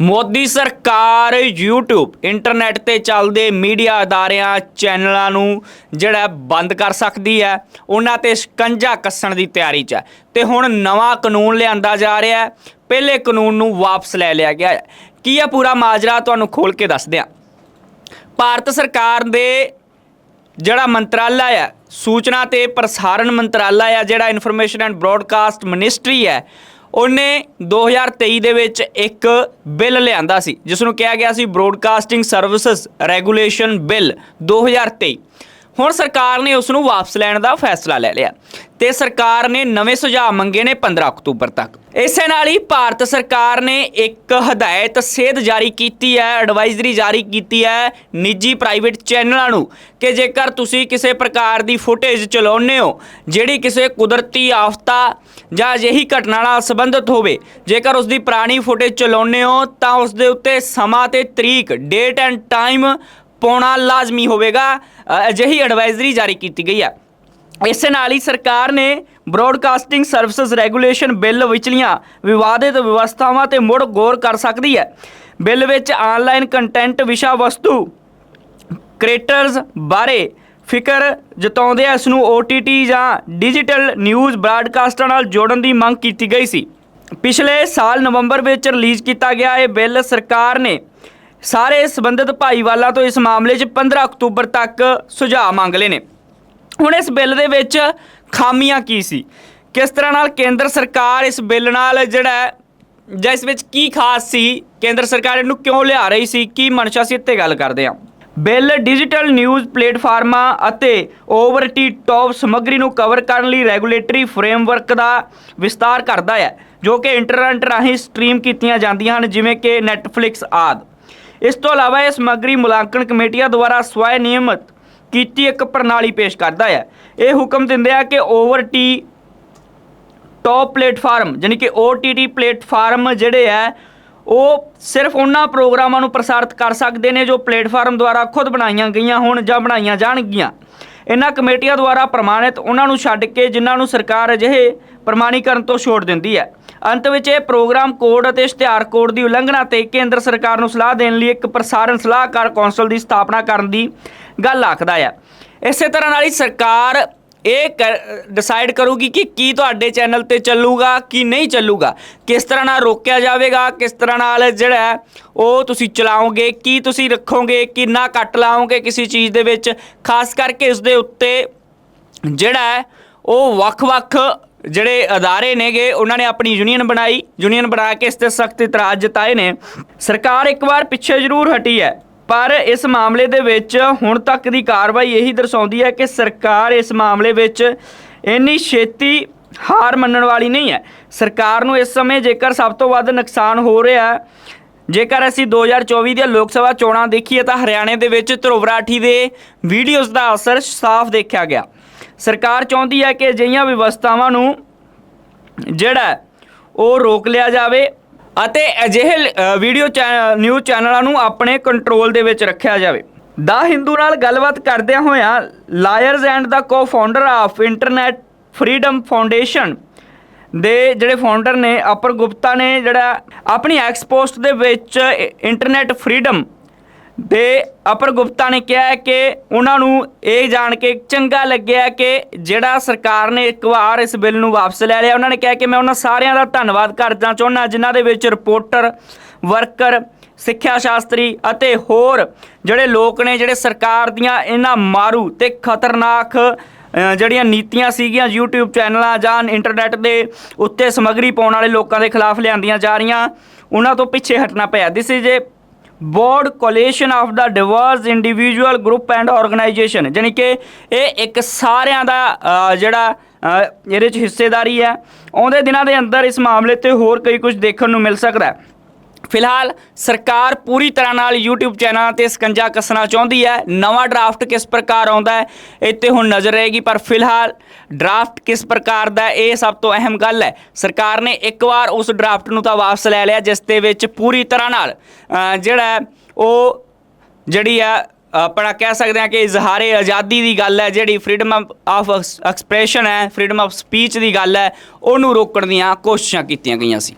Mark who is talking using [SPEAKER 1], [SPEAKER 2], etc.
[SPEAKER 1] ਮੋਦੀ ਸਰਕਾਰ YouTube internet ਤੇ ਚੱਲਦੇ ਮੀਡੀਆ ਅਦਾਰਿਆਂ ਚੈਨਲਾਂ ਨੂੰ ਜਿਹੜਾ ਬੰਦ ਕਰ ਸਕਦੀ ਹੈ। ਉਹਨਾਂ ਤੇ ਸ਼ਿਕੰਜਾ ਕੱਸਣ ਦੀ ਤਿਆਰੀ 'ਚ ਹੈ। ਤੇ ਹੁਣ ਨਵਾਂ ਕਾਨੂੰਨ ਲਿਆਂਦਾ ਜਾ ਰਿਹਾ ਹੈ। ਪਹਿਲੇ ਕਾਨੂੰਨ ਨੂੰ ਵਾਪਸ ਲੈ ਲਿਆ ਗਿਆ ਹੈ। ਕੀ ਹੈ ਪੂਰਾ ਮਾਜਰਾ? ਤੁਹਾਨੂੰ ਖੋਲ ਕੇ ਦੱਸਦੇ ਹਾਂ। ਭਾਰਤ ਸਰਕਾਰ ਦੇ ਜਿਹੜਾ ਮੰਤਰਾਲਾ ਹੈ, ਸੂਚਨਾ ਤੇ ਪ੍ਰਸਾਰਣ ਮੰਤਰਾਲਾ ਹੈ, ਜਿਹੜਾ ਇਨਫੋਰਮੇਸ਼ਨ ਐਂਡ ਬ੍ਰੌਡਕਾਸਟ ਮਿਨਿਸਟਰੀ ਹੈ ਉਹਨੇ 2023 ਦੇ ਵਿੱਚ ਇੱਕ ਬਿੱਲ ਲਿਆਂਦਾ ਸੀ ਜਿਸ ਨੂੰ ਕਿਹਾ ਗਿਆ ਸੀ ਬ੍ਰੌਡਕਾਸਟਿੰਗ ਸਰਵਿਸਿਜ਼ ਰੈਗੂਲੇਸ਼ਨ ਬਿੱਲ 2023 ਹੁਣ ਸਰਕਾਰ ਨੇ ਉਸ ਨੂੰ ਵਾਪਸ ਲੈਣ ਦਾ ਫੈਸਲਾ ਲੈ ਲਿਆ। ਤੇ ਸਰਕਾਰ ਨੇ ਨਵੇਂ ਸੁਝਾਅ ਮੰਗੇ ਨੇ 15 ਅਕਤੂਬਰ ਤੱਕ। ਇਸੇ ਨਾਲ ਹੀ ਭਾਰਤ ਸਰਕਾਰ ਨੇ ਇੱਕ ਹਦਾਇਤ ਸੇਧ ਜਾਰੀ ਕੀਤੀ ਹੈ ਐਡਵਾਈਜ਼ਰੀ ਜਾਰੀ ਕੀਤੀ ਹੈ ਨਿੱਜੀ ਪ੍ਰਾਈਵੇਟ ਚੈਨਲਾਂ ਨੂੰ ਕਿ ਜੇਕਰ ਤੁਸੀਂ ਕਿਸੇ ਪ੍ਰਕਾਰ ਦੀ ਫੁਟੇਜ ਚਲਾਉਂਦੇ ਹੋ, ਜਿਹੜੀ ਕਿਸੇ ਕੁਦਰਤੀ ਆਫਤਾ ਜਾਂ ਅਜਿਹੀ ਘਟਨਾ ਨਾਲ ਸੰਬੰਧਿਤ ਹੋਵੇ, ਜੇਕਰ ਉਸ ਦੀ ਪੁਰਾਣੀ ਫੁਟੇਜ ਚਲਾਉਂਦੇ ਹੋ, ਤਾਂ ਉਸ ਦੇ ਉੱਤੇ ਸਮਾਂ ਤੇ ਤਰੀਕ ਡੇਟ ਐਂਡ ਟਾਈਮ ਪਾਉਣਾ ਲਾਜ਼ਮੀ ਹੋਵੇਗਾ। ਅਜਿਹੀ ਐਡਵਾਈਜ਼ਰੀ ਜਾਰੀ ਕੀਤੀ ਗਈ ਹੈ। ਇਸੇ ਨਾਲ ਹੀ ਸਰਕਾਰ ਨੇ ਬ੍ਰੌਡਕਾਸਟਿੰਗ ਸਰਵਿਸਿਜ਼ ਰੈਗੂਲੇਸ਼ਨ ਬਿੱਲ ਵਿਚਲੀਆਂ ਵਿਵਾਦਿਤ ਵਿਵਸਥਾਵਾਂ ਤੇ ਮੁੜ ਗੌਰ ਕਰ ਸਕਦੀ ਹੈ। ਬਿੱਲ ਵਿੱਚ ਆਨਲਾਈਨ ਕੰਟੈਂਟ ਵਿਸ਼ਾ ਵਸਤੂ ਕ੍ਰੀਏਟਰਸ ਬਾਰੇ ਫਿਕਰ ਜਤਾਉਂਦੇ ਇਸ ਨੂੰ OTT ਜਾਂ ਡਿਜੀਟਲ ਨਿਊਜ਼ ਬ੍ਰਾਡਕਾਸਟਾਂ ਨਾਲ ਜੋੜਨ ਦੀ ਮੰਗ ਕੀਤੀ ਗਈ ਸੀ। ਪਿਛਲੇ ਸਾਲ ਨਵੰਬਰ ਵਿੱਚ ਰਿਲੀਜ਼ ਕੀਤਾ ਗਿਆ ਇਹ ਬਿੱਲ ਸਰਕਾਰ ਨੇ ਸਾਰੇ ਸੰਬੰਧਿਤ ਭਾਈਵਾਲਾਂ ਤੋਂ ਇਸ ਮਾਮਲੇ 'ਚ 15 ਅਕਤੂਬਰ ਤੱਕ ਸੁਝਾਅ ਮੰਗ ਲਏ ਨੇ। ਹੁਣ ਇਸ ਬਿੱਲ ਦੇ ਵਿੱਚ ਖਾਮੀਆਂ ਕੀ ਸੀ? ਕਿਸ ਤਰ੍ਹਾਂ ਨਾਲ ਕੇਂਦਰ ਸਰਕਾਰ ਇਸ ਬਿੱਲ ਨਾਲ ਜਿਹੜਾ ਜਾਂ ਇਸ ਵਿੱਚ ਕੀ ਖਾਸ ਸੀ? ਕੇਂਦਰ ਸਰਕਾਰ ਇਹਨੂੰ ਕਿਉਂ ਲਿਆ ਰਹੀ ਸੀ? ਕੀ ਮਨਸ਼ਾ ਸੀ? ਇੱਥੇ ਗੱਲ ਕਰਦੇ ਹਾਂ। ਬਿੱਲ ਡਿਜੀਟਲ ਨਿਊਜ਼ ਪਲੇਟਫਾਰਮਾਂ ਅਤੇ ਓਵਰਟੀ ਟੌਪ ਸਮੱਗਰੀ ਨੂੰ ਕਵਰ ਕਰਨ ਲਈ ਰੈਗੂਲੇਟਰੀ ਫਰੇਮਵਰਕ ਦਾ ਵਿਸਤਾਰ ਕਰਦਾ ਹੈ, ਜੋ ਕਿ ਇੰਟਰਨੈਟ ਰਾਹੀਂ ਸਟ੍ਰੀਮ ਕੀਤੀਆਂ ਜਾਂਦੀਆਂ ਹਨ, ਜਿਵੇਂ ਕਿ ਨੈਟਫਲਿਕਸ ਆਦਿ। ਇਸ ਤੋਂ ਇਲਾਵਾ ਇਹ ਸਮੱਗਰੀ ਮੁਲਾਂਕਣ ਕਮੇਟੀਆਂ ਦੁਆਰਾ ਸਵੈ ਨਿਯਮਤ ਕੀਤੀ ਇੱਕ ਪ੍ਰਣਾਲੀ ਪੇਸ਼ ਕਰਦਾ ਹੈ। ਇਹ ਹੁਕਮ ਦਿੰਦੇ ਆ ਕਿ ਓਵਰ ਟੀ ਟੌਪ ਪਲੇਟਫਾਰਮ, ਯਾਨੀ ਕਿ OTT ਪਲੇਟਫਾਰਮ ਜਿਹੜੇ ਆ, ਉਹ ਸਿਰਫ ਉਹਨਾਂ ਪ੍ਰੋਗਰਾਮਾਂ ਨੂੰ ਪ੍ਰਸਾਰਿਤ ਕਰ ਸਕਦੇ ਨੇ ਜੋ ਪਲੇਟਫਾਰਮ ਦੁਆਰਾ ਖੁਦ ਬਣਾਈਆਂ ਗਈਆਂ ਹੋਣ ਜਾਂ ਬਣਾਈਆਂ ਜਾਣਗੀਆਂ। ਇਹਨਾਂ ਕਮੇਟੀਆਂ ਦੁਆਰਾ ਪ੍ਰਮਾਣਿਤ ਉਹਨਾਂ ਨੂੰ ਛੱਡ ਕੇ ਜਿਨ੍ਹਾਂ ਨੂੰ ਸਰਕਾਰ ਅਜਿਹੇ ਪ੍ਰਮਾਣੀਕਰਨ ਤੋਂ ਛੋੜ ਦਿੰਦੀ ਹੈ। ਅੰਤ ਵਿੱਚ ਇਹ ਪ੍ਰੋਗਰਾਮ ਕੋਡ ਅਤੇ ਇਸ਼ਤਿਹਾਰ ਕੋਡ ਦੀ ਉਲੰਘਣਾ ਤੇ ਕੇਂਦਰ ਸਰਕਾਰ ਨੂੰ ਸਲਾਹ ਦੇਣ ਲਈ ਇੱਕ ਪ੍ਰਸਾਰਣ ਸਲਾਹਕਾਰ ਕੌਂਸਲ ਦੀ ਸਥਾਪਨਾ ਕਰਨ ਦੀ ਗੱਲ ਆਖਦਾ ਹੈ। ਇਸੇ ਤਰ੍ਹਾਂ ਨਾਲ ਹੀ ਸਰਕਾਰ ਇਹ ਡਿਸਾਈਡ ਕਰੂਗੀ ਕਿ ਕੀ ਤੁਹਾਡੇ ਚੈਨਲ ਤੇ ਚੱਲੂਗਾ, ਕੀ ਨਹੀਂ ਚੱਲੂਗਾ। ਕਿਸ ਤਰ੍ਹਾਂ ਨਾਲ ਰੋਕਿਆ ਜਾਵੇਗਾ, ਕਿਸ ਤਰ੍ਹਾਂ ਨਾਲ ਜਿਹੜਾ ਉਹ ਤੁਸੀਂ ਚਲਾਓਗੇ, ਕੀ ਤੁਸੀਂ ਰੱਖੋਗੇ, ਕਿੰਨਾ ਕੱਟ ਲਾਓਗੇ ਕਿਸੇ ਚੀਜ਼ ਦੇ ਵਿੱਚ। ਖਾਸ ਕਰਕੇ ਇਸ ਦੇ ਉੱਤੇ ਜਿਹੜਾ ਉਹ ਵੱਖ-ਵੱਖ ਜਿਹੜੇ ਅਦਾਰੇ ਨੇਗੇ, ਉਹਨਾਂ ਨੇ ਆਪਣੀ ਯੂਨੀਅਨ ਬਣਾਈ। ਯੂਨੀਅਨ ਬਣਾ ਕੇ ਇਸ ਤੇ ਸਖਤ ਇਤਰਾਜ਼ ਜਤਾਏ ਨੇ। ਸਰਕਾਰ ਇੱਕ ਵਾਰ ਪਿੱਛੇ ਜ਼ਰੂਰ ਹਟੀ ਹੈ। ਪਰ ਇਸ ਮਾਮਲੇ ਦੇ ਵਿੱਚ ਹੁਣ ਤੱਕ ਦੀ ਕਾਰਵਾਈ ਇਹੀ ਦਰਸਾਉਂਦੀ ਹੈ ਕਿ ਸਰਕਾਰ ਇਸ ਮਾਮਲੇ ਵਿੱਚ ਇੰਨੀ ਛੇਤੀ ਹਾਰ ਮੰਨਣ ਵਾਲੀ ਨਹੀਂ ਹੈ। ਸਰਕਾਰ ਨੂੰ ਇਸ ਸਮੇਂ ਜੇਕਰ ਸਭ ਤੋਂ ਵੱਧ ਨੁਕਸਾਨ ਹੋ ਰਿਹਾ ਹੈ, ਜੇਕਰ ਅਸੀਂ 2024 ਦੀਆਂ ਲੋਕ ਸਭਾ ਚੋਣਾਂ ਦੇਖੀਏ ਤਾਂ ਹਰਿਆਣੇ ਦੇ ਵਿੱਚ ਧਰੁਵ ਰਾਠੀ ਦੇ ਵੀਡੀਓਜ਼ ਦਾ ਅਸਰ ਸਾਫ਼ ਦੇਖਿਆ ਗਿਆ। ਸਰਕਾਰ ਚਾਹੁੰਦੀ ਹੈ ਕਿ ਅਜਿਹੀਆਂ ਵਿਵਸਥਾਵਾਂ ਨੂੰ ਜਿਹੜਾ ਉਹ ਰੋਕ ਲਿਆ ਜਾਵੇ। ਅਤੇ ਅਜਿਹੇ ਵੀਡੀਓ ਨਿਊਜ਼ ਚੈਨਲਾਂ ਨੂੰ ਆਪਣੇ ਕੰਟਰੋਲ ਦੇ ਵਿੱਚ ਰੱਖਿਆ ਜਾਵੇ। ਦਾ ਹਿੰਦੂ ਨਾਲ ਗੱਲਬਾਤ ਕਰਦਿਆਂ ਹੋਇਆਂ lawyers and the co-founder of internet freedom foundation ਦੇ ਜਿਹੜੇ ਫਾਊਂਡਰ ਨੇ ਅਪਰ ਗੁਪਤਾ ਨੇ, ਜਿਹੜਾ ਆਪਣੀ ਐਕਸਪੋਸਟ ਦੇ ਵਿੱਚ ਇੰਟਰਨੈਟ ਫਰੀडम ਦੇ ਅਪਰ ਗੁਪਤਾ ਨੇ ਕਿਹਾ ਹੈ ਕਿ ਉਹਨਾਂ ਨੂੰ ਇਹ ਜਾਣ ਕੇ ਚੰਗਾ ਲੱਗਿਆ ਕਿ ਜਿਹੜਾ ਸਰਕਾਰ ਨੇ ਇੱਕ ਵਾਰ ਇਸ ਬਿੱਲ ਨੂੰ ਵਾਪਸ ਲੈ ਲਿਆ। ਉਹਨਾਂ ਨੇ ਕਿਹਾ ਕਿ ਮੈਂ ਉਹਨਾਂ ਸਾਰਿਆਂ ਦਾ ਧੰਨਵਾਦ ਕਰਨਾ ਚਾਹੁੰਦਾ, ਜਿਨ੍ਹਾਂ ਦੇ ਵਿੱਚ ਰਿਪੋਰਟਰ, ਵਰਕਰ, ਸਿੱਖਿਆ ਸ਼ਾਸਤਰੀ ਅਤੇ ਹੋਰ ਜਿਹੜੇ ਲੋਕ ਨੇ, ਜਿਹੜੇ ਸਰਕਾਰ ਦੀਆਂ ਇਹਨਾਂ ਮਾਰੂ ਤੇ ਖਤਰਨਾਕ ਜਿਹੜੀਆਂ ਨੀਤੀਆਂ ਸੀਗੀਆਂ YouTube ਚੈਨਲਾਂ ਜਾਂ ਇੰਟਰਨੈਟ ਦੇ ਉੱਤੇ ਸਮੱਗਰੀ ਪਾਉਣ ਵਾਲੇ ਲੋਕਾਂ ਦੇ ਖਿਲਾਫ ਲਿਆਂਦੀਆਂ ਜਾ ਰਹੀਆਂ, ਉਹਨਾਂ ਤੋਂ ਪਿੱਛੇ ਹਟਣਾ ਪਿਆ। This is a broad coalition of the diverse individual group and organisation, ਜਾਣੀ ਕਿ ਇਹ ਇੱਕ ਸਾਰਿਆਂ ਦਾ ਜਿਹੜਾ ਇਹਦੇ ਚ ਹਿੱਸੇਦਾਰੀ ਹੈ। ਆਉਂਦੇ ਦਿਨਾਂ ਦੇ ਅੰਦਰ ਇਸ ਮਾਮਲੇ ਤੇ ਹੋਰ ਕਈ ਕੁਝ ਦੇਖਣ ਨੂੰ ਮਿਲ ਸਕਦਾ ਹੈ। ਫਿਲਹਾਲ ਸਰਕਾਰ ਪੂਰੀ ਤਰ੍ਹਾਂ ਨਾਲ YouTube ਚੈਨਲਾਂ ਤੇ ਸਕੰਜਾ ਕੱਸਣਾ ਚਾਹੁੰਦੀ ਹੈ। ਨਵਾਂ ਡਰਾਫਟ ਕਿਸ ਪ੍ਰਕਾਰ ਆਉਂਦਾ ਹੈ, ਇਹ ਤੇ ਹੁਣ ਨਜ਼ਰ ਰਹੇਗੀ, ਪਰ ਫਿਲਹਾਲ ਡਰਾਫਟ ਕਿਸ ਪ੍ਰਕਾਰ ਦਾ ਇਹ ਸਭ ਤੋਂ ਅਹਿਮ ਗੱਲ ਹੈ। ਸਰਕਾਰ ਨੇ ਇੱਕ ਵਾਰ ਉਸ ਡਰਾਫਟ ਨੂੰ ਤਾਂ ਵਾਪਸ ਲੈ ਲਿਆ, ਜਿਸ ਦੇ ਵਿੱਚ ਪੂਰੀ ਤਰ੍ਹਾਂ ਨਾਲ ਜਿਹੜਾ ਉਹ ਜਿਹੜੀ ਆ ਆਪਣਾ ਕਹਿ ਸਕਦੇ ਹਾਂ ਕਿ ਇਜ਼ਹਾਰੇ ਆਜ਼ਾਦੀ ਦੀ ਗੱਲ ਹੈ, ਜਿਹੜੀ ਫਰੀडम ਆਫ ਐਕਸਪ੍ਰੈਸ਼ਨ ਹੈ ਫਰੀडम ਆਫ ਸਪੀਚ ਦੀ ਗੱਲ ਹੈ, ਉਹਨੂੰ ਰੋਕਣ ਦੀਆਂ ਕੋਸ਼ਿਸ਼ਾਂ ਕੀਤੀਆਂ ਗਈਆਂ ਸੀ।